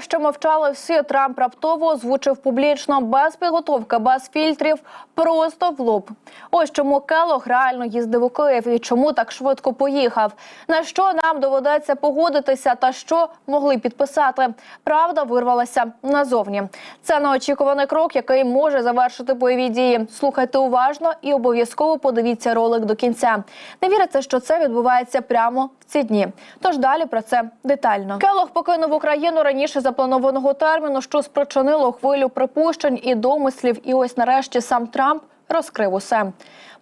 Що мовчали всі, Трамп раптово озвучив публічно без підготовки, без фільтрів, просто в лоб. Ось чому Келох реально їздив у Київ і чому так швидко поїхав. На що нам доведеться погодитися, та що могли підписати. Правда вирвалася назовні. Це неочікуваний крок, який може завершити бойові дії. Слухайте уважно і обов'язково подивіться ролик до кінця. Не віриться, що це відбувається прямо в ці дні. Тож далі про це детально. Келох покинув Україну раніше запланованого терміну, що спричинило хвилю припущень і домислів. І ось нарешті сам Трамп розкрив усе.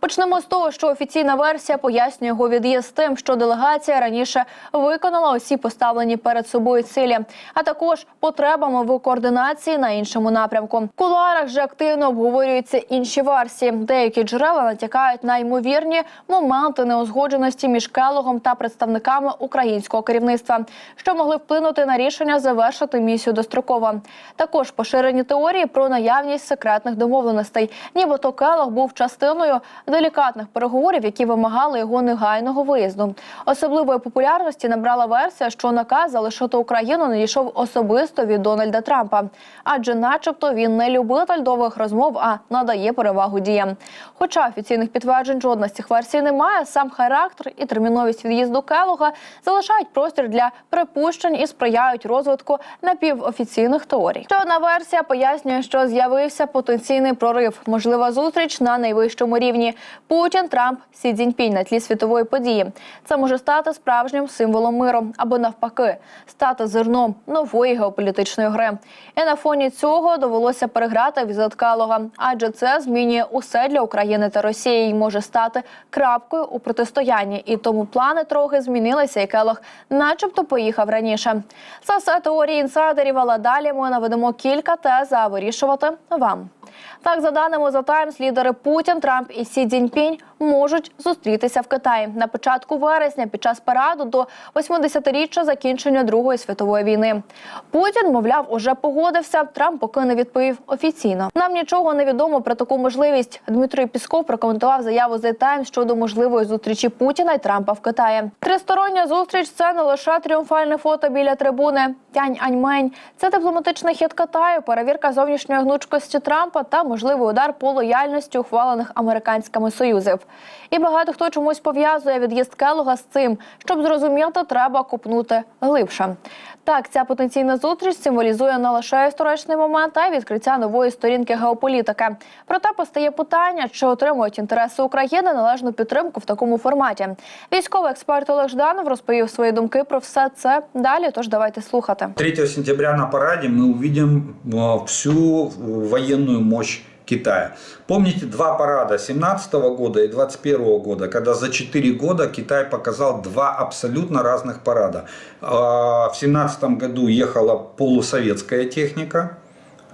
Почнемо з того, що офіційна версія пояснює його від'їзд тим, що делегація раніше виконала усі поставлені перед собою цілі, а також потребами в координації на іншому напрямку. В кулуарах же активно обговорюються інші версії. Деякі джерела натякають на ймовірні моменти неузгодженості між Келогом та представниками українського керівництва, що могли вплинути на рішення завершити місію достроково. Також поширені теорії про наявність секретних домовленостей, нібито Келог був частиною делікатних переговорів, які вимагали його негайного виїзду. Особливої популярності набрала версія, що наказ залишити Україну надійшов особисто від Дональда Трампа, адже, начебто, він не любитель довгих розмов, а надає перевагу діям. Хоча офіційних підтверджень жодна з цих версій немає, сам характер і терміновість від'їзду Келога залишають простір для припущень і сприяють розвитку напівофіційних теорій. Ще одна версія пояснює, що з'явився потенційний прорив, можлива зустріч на найвищому рівні. Путін, Трамп, Сі Цзіньпінь на тлі світової події. Це може стати справжнім символом миру або навпаки стати зерном нової геополітичної гри. І на фоні цього довелося переграти візит Калога, адже це змінює усе для України та Росії і може стати крапкою у протистоянні. І тому плани трохи змінилися, і Келог, начебто, поїхав раніше. Це все теорії інсайдерів, але далі ми наведемо кілька тез, а вирішувати вам. Так, за даними The Times, лідери Путін, Трамп і Сі Цзіньпінь можуть зустрітися в Китаї на початку вересня під час параду до 80-річчя закінчення Другої світової війни. Путін, мовляв, уже погодився. Трамп поки не відповів офіційно. Нам нічого не відомо про таку можливість. Дмитрий Пісков прокоментував заяву The Times щодо можливої зустрічі Путіна і Трампа в Китаї. Тристороння зустріч це не лише тріумфальне фото біля трибуни. Тянь Аньмень. Це дипломатичний хід Китаю, перевірка зовнішньої гнучкості Трампа та можливий удар по лояльності ухвалених американськими союзів. І багато хто чомусь пов'язує від'їзд Келога з цим. Щоб зрозуміти, треба копнути глибше. Так, ця потенційна зустріч символізує не лише історичний момент, а й відкриття нової сторінки геополітики. Проте постає питання, чи отримують інтереси України належну підтримку в такому форматі. Військовий експерт Олег Жданов розповів свої думки про все це далі. Тож давайте слухати. 3 сентября на параде мы увидим э, всю военную мощь Китая. Помните два парада 17 года и 21 года, когда за 4 года Китай показал два абсолютно разных парада. А, В 17 году ехала полусоветская техника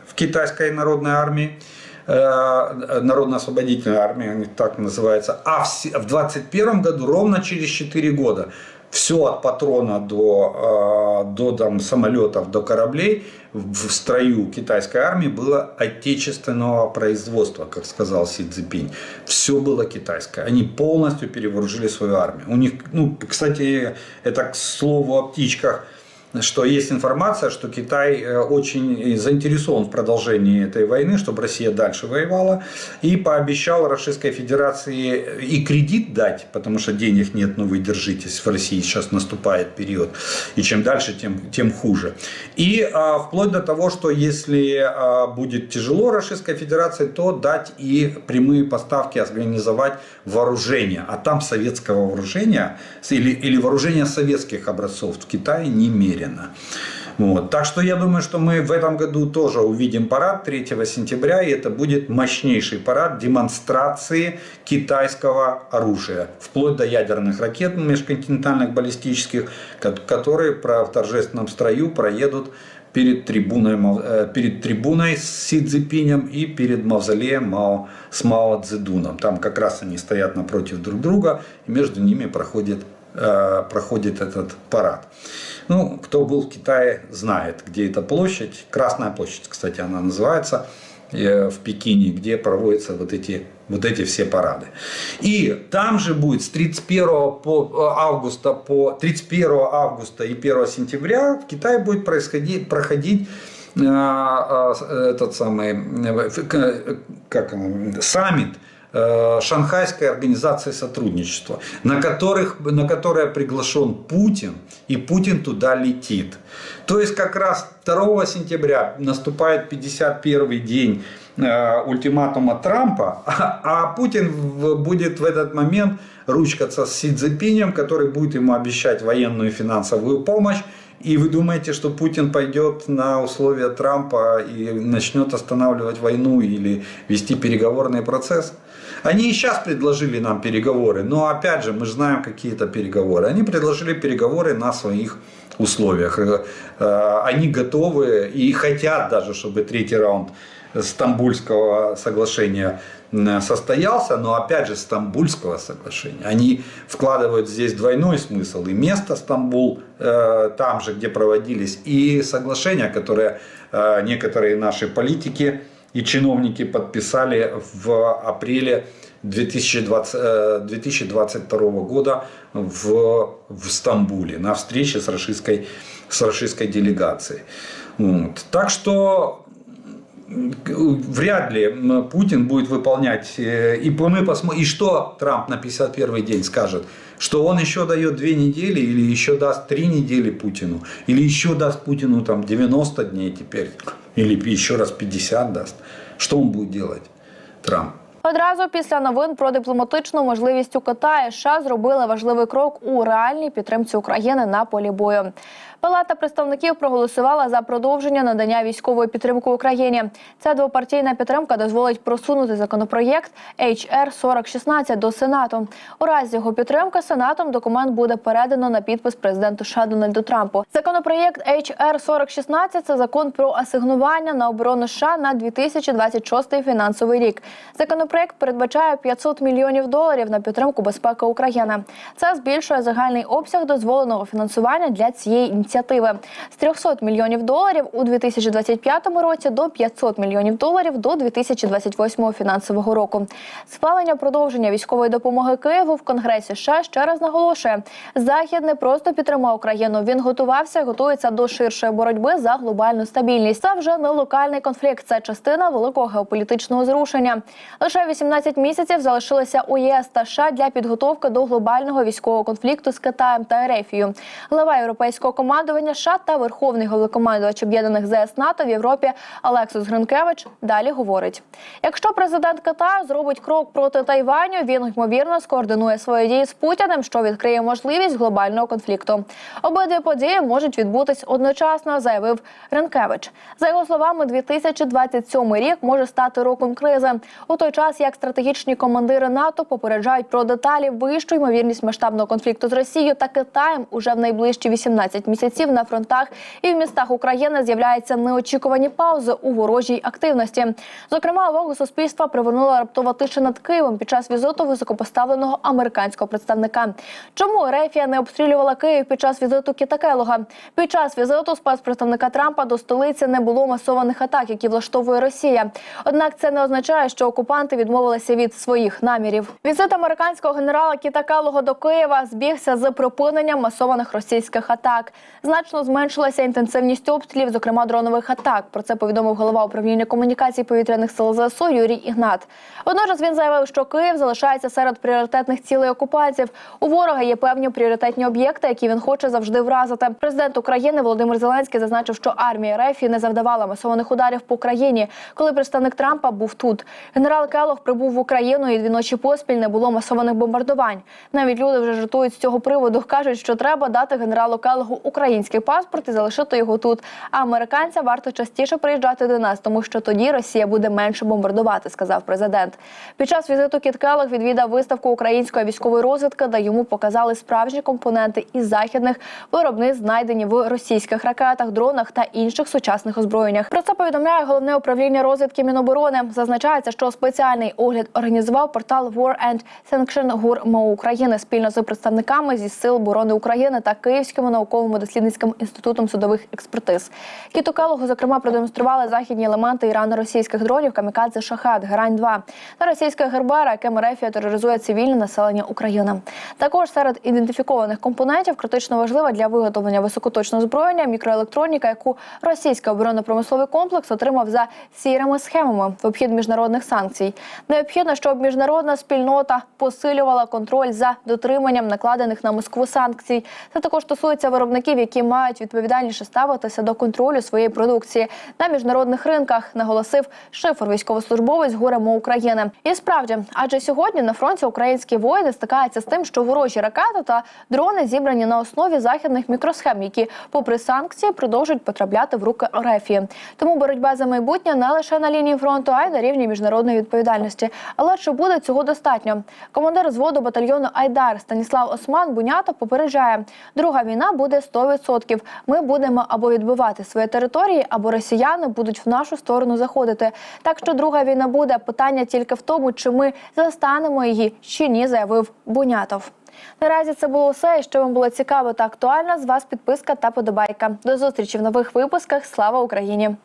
в китайской народной армии. э, Народно-освободительной армии, они так называется. А в 21 году, ровно через 4 года, все от патрона до, э, до там, самолетов, до кораблей в строю китайской армии было отечественного производства, как сказал Си Цзипинь. Все было китайское. Они полностью перевооружили свою армию. У них, ну, кстати, это к слову о птичках что есть информация, что Китай э, очень заинтересован в продолжении этой войны, чтобы Россия дальше воевала, и пообещал Российской Федерации и кредит дать, потому что денег нет, но вы держитесь, в России сейчас наступает период, и чем дальше, тем, тем хуже. И а, вплоть до того, что если а, будет тяжело Российской Федерации, то дать и прямые поставки, организовать вооружение. А там советского вооружения или, или вооружения советских образцов в Китае немерено. Вот. Так что я думаю, что мы в этом году тоже увидим парад 3 сентября, и это будет мощнейший парад демонстрации китайского оружия, вплоть до ядерных ракет межконтинентальных баллистических, ко- которые в торжественном строю проедут перед трибуной, э, перед трибуной с Си Цзипинем и перед мавзолеем Мао, с Мао Цзэдуном. Там как раз они стоят напротив друг друга, и между ними проходит, э, проходит этот парад. Ну, кто был в Китае, знает, где эта площадь. Красная площадь, кстати, она называется. э, в Пекине, где проводятся вот эти, вот эти все парады. И там же будет с 31 по э, августа по 31 августа и 1 сентября в Китае будет происходить, проходить э, этот самый как саммит Шанхайской организации сотрудничества, на, которых, на которое приглашен Путин, и Путин туда летит. То есть как раз 2 сентября наступает 51 день э, ультиматума Трампа, а, а Путин будет в этот момент ручкаться с Си Цзиньпинем, который будет ему обещать военную и финансовую помощь. И вы думаете, что Путин пойдет на условия Трампа и начнет останавливать войну или вести переговорный процесс? Они и сейчас предложили нам переговоры, но опять же, мы знаем какие-то переговоры. Они предложили переговоры на своих условиях. Э, э, Они готовы и хотят даже, чтобы третий раунд Стамбульского соглашения состоялся, но опять же Стамбульского соглашения. Они вкладывают здесь двойной смысл. И место Стамбул, э, там же, где проводились, и соглашения, которые э, некоторые наши политики и чиновники подписали в апреле 2020, э, 2022 года в, в Стамбуле на встрече с российской, с российской делегацией. Вот. Так что вряд ли м, Путин будет выполнять. э, И мы посмотрим, и что Трамп на 51 день скажет? Что он еще дает две недели или еще даст три недели Путину? Или еще даст Путину там 90 дней теперь? Или еще раз 50 даст? Что он будет делать, Трамп? Одразу після новин про дипломатичну можливість у Китаї США зробили важливий крок у реальній підтримці України на полі бою. Палата представників проголосувала за продовження надання військової підтримки Україні. Ця двопартійна підтримка дозволить просунути законопроєкт HR 4016 до Сенату. У разі його підтримки Сенатом документ буде передано на підпис президенту США Дональду Трампу. Законопроєкт HR 4016 – це закон про асигнування на оборону США на 2026 фінансовий рік. Законопроєкт передбачає 500 мільйонів доларів на підтримку безпеки України. Це збільшує загальний обсяг дозволеного фінансування для цієї ініціативи з 300 мільйонів доларів у 2025 році до 500 мільйонів доларів до 2028 фінансового року. Схвалення продовження військової допомоги Києву в Конгресі США ще раз наголошує: Захід не просто підтримав Україну. Він готувався і готується до ширшої боротьби за глобальну стабільність. Це вже не локальний конфлікт, це частина великого геополітичного зрушення. Лише 18 місяців залишилося у ЄС та США для підготовки до глобального військового конфлікту з Китаєм та Ерефією. Глава європейського командування США та верховний головнокомандувач об'єднаних ЗС НАТО в Європі Алексус Гринкевич далі говорить: якщо президент Китаю зробить крок проти Тайваню, він ймовірно скоординує свої дії з Путіним, що відкриє можливість глобального конфлікту. Обидві події можуть відбутись одночасно, заявив Гринкевич. За його словами, 2027 рік може стати роком кризи. У той час як стратегічні командири НАТО попереджають про деталі вищу ймовірність масштабного конфлікту з Росією та Китаєм уже в найближчі 18 місяців на фронтах і в містах України з'являються неочікувані паузи у ворожій активності. Зокрема, увагу суспільства привернула раптова тиша над Києвом під час візиту високопоставленого американського представника. Чому Рефія не обстрілювала Київ під час візиту Кіта Келога? Під час візиту спецпредставника Трампа до столиці не було масованих атак, які влаштовує Росія. Однак це не означає, що окупанти відмовилися від своїх намірів. Візит американського генерала Кіта Келога до Києва збігся з припиненням масованих російських атак. Значно зменшилася інтенсивність обстрілів, зокрема дронових атак. Про це повідомив голова управління комунікацій повітряних сил ЗСУ Юрій Ігнат. Водночас він заявив, що Київ залишається серед пріоритетних цілей окупантів. У ворога є певні пріоритетні об'єкти, які він хоче завжди вразити. Президент України Володимир Зеленський зазначив, що армія РФ не завдавала масованих ударів по країні, коли представник Трампа був тут. Генерал Келох прибув в Україну і дві ночі поспіль не було масованих бомбардувань. Навіть люди вже жартують з цього приводу. кажуть, що треба дати генералу Келогу український паспорт і залишити його тут. А американцям варто частіше приїжджати до нас, тому що тоді Росія буде менше бомбардувати, сказав президент. Під час візиту Кіт відвідав виставку української військової розвідки, де йому показали справжні компоненти із західних виробництв, знайдені в російських ракетах, дронах та інших сучасних озброєннях. Про це повідомляє головне управління розвідки Міноборони. Зазначається, що спеціальний огляд організував портал War and Sanction ГУР України спільно з представниками зі сил оборони України та Київським науковим дослідним Вінницьким інститутом судових експертиз. Кіту Келогу, зокрема, продемонстрували західні елементи ірано-російських дронів камікадзе Шахет Герань 2 та російське Гербера, яке Мерефія тероризує цивільне населення України. Також серед ідентифікованих компонентів критично важлива для виготовлення високоточного зброєння мікроелектроніка, яку російський оборонно-промисловий комплекс отримав за сірими схемами в обхід міжнародних санкцій. Необхідно, щоб міжнародна спільнота посилювала контроль за дотриманням накладених на Москву санкцій. Це також стосується виробників, які мають відповідальніше ставитися до контролю своєї продукції на міжнародних ринках, наголосив шифр військовослужбовець ГУРМО України. І справді, адже сьогодні на фронті українські воїни стикаються з тим, що ворожі ракети та дрони зібрані на основі західних мікросхем, які, попри санкції, продовжують потрапляти в руки Орефії. Тому боротьба за майбутнє не лише на лінії фронту, а й на рівні міжнародної відповідальності. Але чи буде цього достатньо? Командир зводу батальйону Айдар Станіслав Осман Бунятов попереджає: друга війна буде 100%. Ми будемо або відбивати свої території, або росіяни будуть в нашу сторону заходити. Так що друга війна буде питання тільки в тому, чи ми застанемо її чи ні, заявив Бунятов. Наразі це було все. Що вам було цікаво та актуально, з вас підписка та подобайка. До зустрічі в нових випусках. Слава Україні!